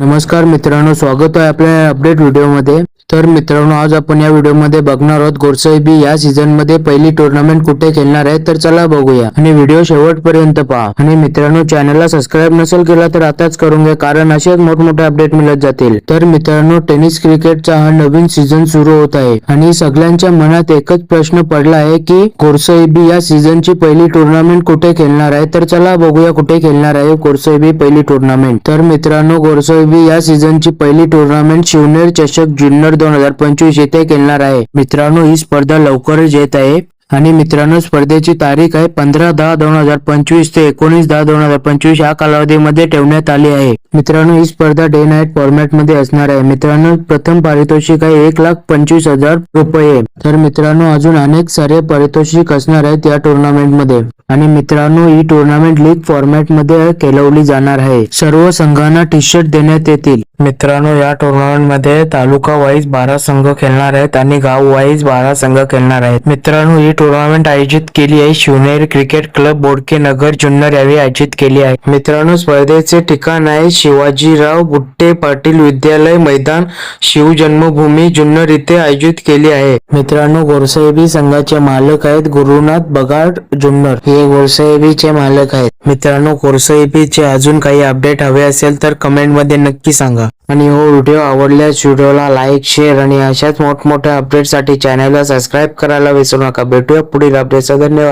नमस्कार मित्रांनो स्वागत आहे आपल्या अपडेट व्हिडिओमध्ये तर मित्रांनो आज आपण या व्हिडिओमध्ये बघणार आहोत गोरसाईबी या सीझनमध्ये पहिली टुर्नामेंट कुठे खेळणार आहे तर चला बघूया. आणि व्हिडिओ शेवटपर्यंत पहा. आणि मित्रांनो चॅनलला सबस्क्राईब नसेल केला तर आताच करून घ्या कारण असेच मोठमोठे अपडेट मिळत जातील. तर मित्रांनो टेनिस क्रिकेटचा हा नवीन सीझन सुरू होत आहे. आणि सगळ्यांच्या मनात एकच प्रश्न पडला आहे की गोरसाहेबी या सीझनची पहिली टुर्नामेंट कुठे खेळणार आहे? तर चला बघूया कुठे खेळणार आहे गोरसाहेबी पहिली टुर्नामेंट तर मित्रांनो गोरसाईबी या सीझनची पहिली टुर्नामेंट शिवनेर चषक जुन्नर दोन हजार पंचवीस येथे खेळणार आहे. मित्रांनो ही स्पर्धा लवकरच येत आहे. आणि मित्रांनो स्पर्धेची तारीख आहे पंधरा दहा दोन हजार पंचवीस ते एकोणीस दहा दोन हजार पंचवीस या कालावधीमध्ये ठेवण्यात आली आहे. मित्रांनो ही स्पर्धा डे नाईट फॉर्मॅटमध्ये असणार आहे. मित्रांनो प्रथम पारितोषिक आहे एक लाख पंचवीस हजार रुपये. तर मित्रांनो अजून अनेक सारे पारितोषिक असणार आहेत या टुर्नामेंटमध्ये आणि मित्रांनो ही टुर्नामेंट लीग फॉर्मॅटमध्ये खेळवली जाणार आहे. सर्व संघांना टी शर्ट देण्यात येतील. मित्रांनो या टुर्नामेंटमध्ये तालुका वाईज बारा संघ खेळणार आहेत आणि गाव वाईज बारा संघ खेळणार आहेत. मित्रांनो ही टुर्नामेंट आयोजित केली आहे शिवनेर क्रिकेट क्लब बोडके नगर जुन्नर यावेळी आयोजित केली आहे. मित्रांनो स्पर्धेचे ठिकाण आहे शिवाजीराव गुट्टे पाटील विद्यालय मैदान शिव जन्मभूमी जुन्नर इथे आयोजित केली आहे. मित्रांनो गोरसाहेबी संघाचे मालक आहेत गुरुनाथ बगाड जुन्नर. हे गोरसाहेबीचे मालक आहेत. मित्रांनो गोरसाहेबीचे अजून काही अपडेट हवे असेल तर कमेंटमध्ये नक्की सांगा. आणि हो व्हिडिओ आवडल्यास व्हिडिओला लाईक शेअर आणि अशाच मोठमोठ्या अपडेटसाठी चॅनलला सबस्क्राईब करायला विसरू नका. भेटूया पुढील अपडेटचा धन्यवाद.